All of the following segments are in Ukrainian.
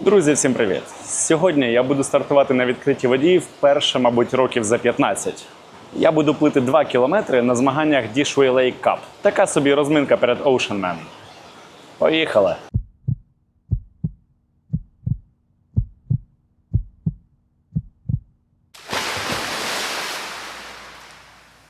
Друзі, всім привіт! Сьогодні я буду стартувати на відкритій воді вперше, мабуть, років за 15. Я буду плити 2 кілометри на змаганнях Dishway Lake Cup. Така собі розминка перед Ocean Man. Поїхали!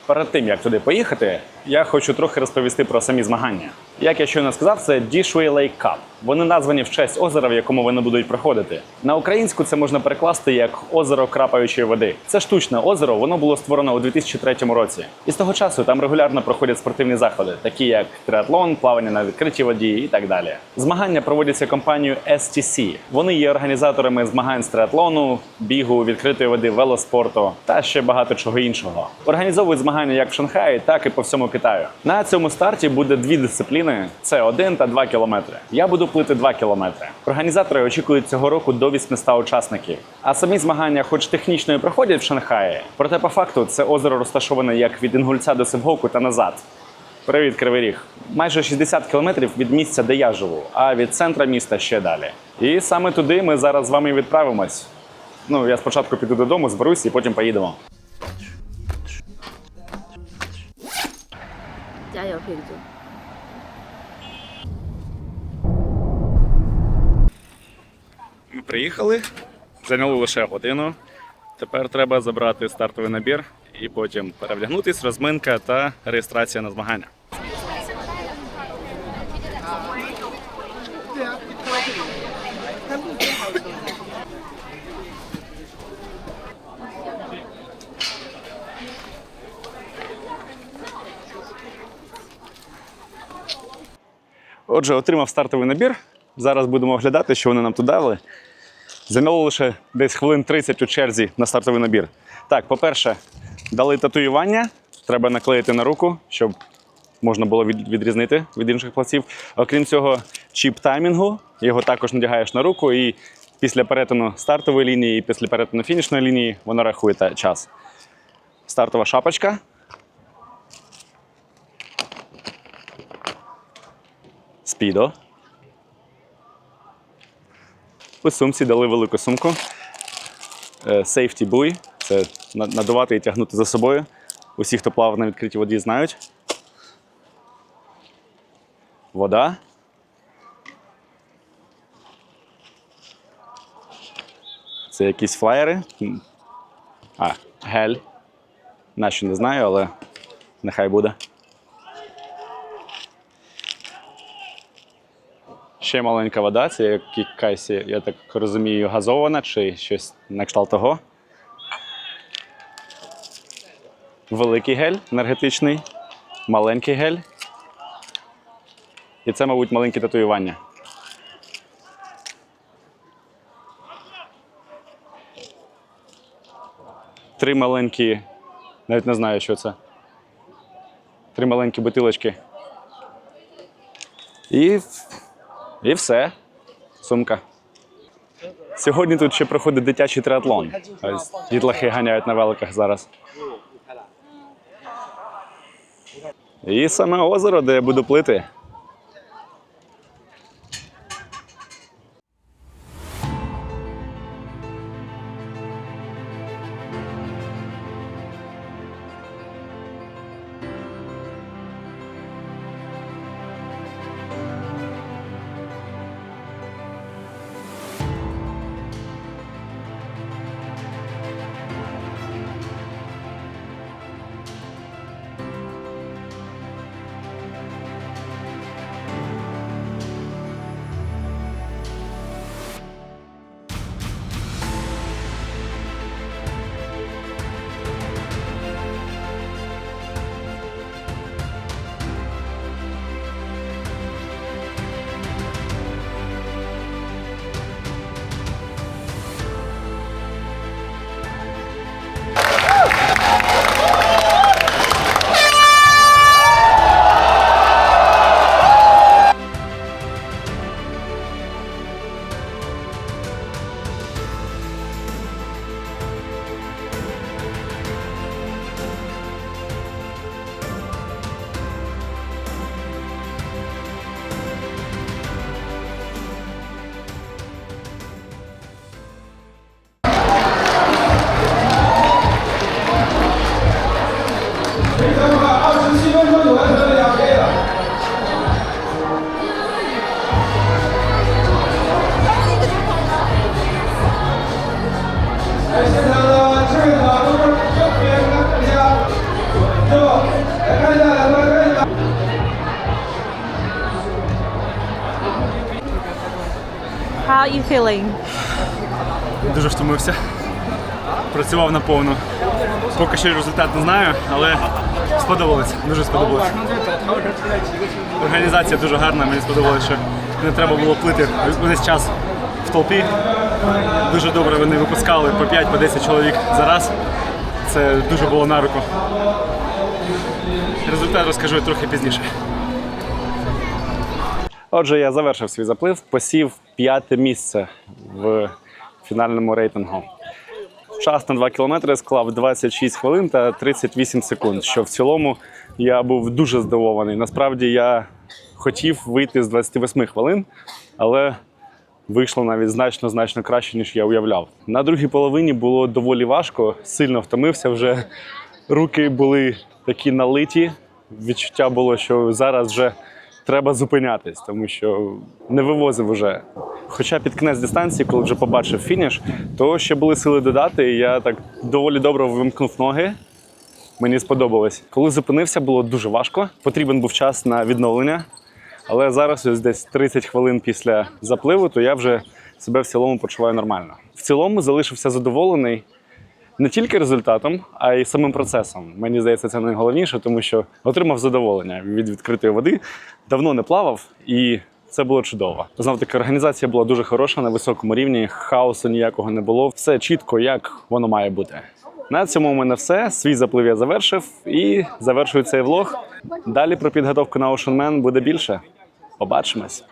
Перед тим як туди поїхати, я хочу трохи розповісти про самі змагання. Як я щойно сказав, це Dishway Lake Cup. Вони названі в честь озера, в якому вони будуть проходити. На українську це можна перекласти як озеро крапаючої води. Це штучне озеро, воно було створено у 2003 році. І з того часу там регулярно проходять спортивні заходи, такі як триатлон, плавання на відкритій воді і так далі. Змагання проводяться компанією STC. Вони є організаторами змагань з триатлону, бігу, відкритої води, велоспорту та ще багато чого іншого. Організовують змагання як в Шанхаї, так і по всьому Китаю. На цьому старті буде дві дисципліни: це 1 та 2 кілометри. Я буду плити 2 кілометри. Організатори очікують цього року до 800 учасників. А самі змагання, хоч технічно і проходять в Шанхаї, проте по факту це озеро розташоване як від Інгульця до Севгоку та назад. Привіт, Кривий Ріг. Майже 60 кілометрів від місця, де я живу, а від центра міста ще далі. І саме туди ми зараз з вами відправимось. Ну, я спочатку піду додому, зберусь і потім поїдемо. 加油，佩祖！ Ми приїхали, зайняло лише годину. Тепер треба забрати стартовий набір і потім перевдягнутись, розминка та реєстрація на змагання. Отже, отримав стартовий набір. Зараз будемо оглядати, що вони нам тут дали. Зайняло лише десь хвилин 30 у черзі на стартовий набір. Так, по-перше, дали татуювання, треба наклеїти на руку, щоб можна було відрізнити від інших платців. Окрім цього, чіп таймінгу, його також надягаєш на руку, і після перетину стартової лінії, і після перетину фінішної лінії воно рахує час. Стартова шапочка. Спідо. У сумці дали велику сумку. Safety buoy. Це надувати і тягнути за собою. Усі, хто плавав на відкритій воді, знають. Вода. Це якісь флаєри. А, гель. Наші не знаю, але нехай буде. Ще маленька вода, це якась, я так розумію, газована чи щось на кшталт того. Великий гель енергетичний, маленький гель. І це, мабуть, маленькі татуювання. Три маленькі, навіть не знаю, що це. Три маленькі бутилочки. І і все. Сумка. Сьогодні тут ще проходить дитячий триатлон. Ось дітлахи ганяють на великах зараз. І саме озеро, де я буду плити. You feeling? Дуже втомився. Працював наповну. Поки що результат не знаю, але сподобалось. Дуже сподобалось. Організація дуже гарна, мені сподобалося, що не треба було плити весь час в толпі. Дуже добре вони випускали по 5-10 чоловік за раз. Це дуже було на руку. Результат розкажу трохи пізніше. Отже, я завершив свій заплив, посів п'яте місце в фінальному рейтингу. Час на 2 кілометри склав 26 хвилин та 38 секунд. Що в цілому я був дуже здивований. Насправді я хотів вийти з 28 хвилин, але вийшло навіть значно значно краще, ніж я уявляв. На другій половині було доволі важко, сильно втомився вже. Руки були такі налиті. Відчуття було, що зараз вже треба зупинятись, тому що не вивозив уже. Хоча під кінець дистанції, коли вже побачив фініш, то ще були сили додати. І я так доволі добре вимкнув ноги. Мені сподобалось. Коли зупинився, було дуже важко. Потрібен був час на відновлення. Але зараз, ось десь 30 хвилин після запливу, то я вже себе в цілому почуваю нормально. В цілому залишився задоволений не тільки результатом, а й самим процесом. Мені здається, це найголовніше, тому що отримав задоволення від відкритої води. Давно не плавав, і це було чудово. Знов таки, організація була дуже хороша на високому рівні, хаосу ніякого не було. Все чітко, як воно має бути. На цьому у мене все. Свій заплив я завершив і завершую цей влог. Далі про підготовку на Ocean Man буде більше. Побачимось.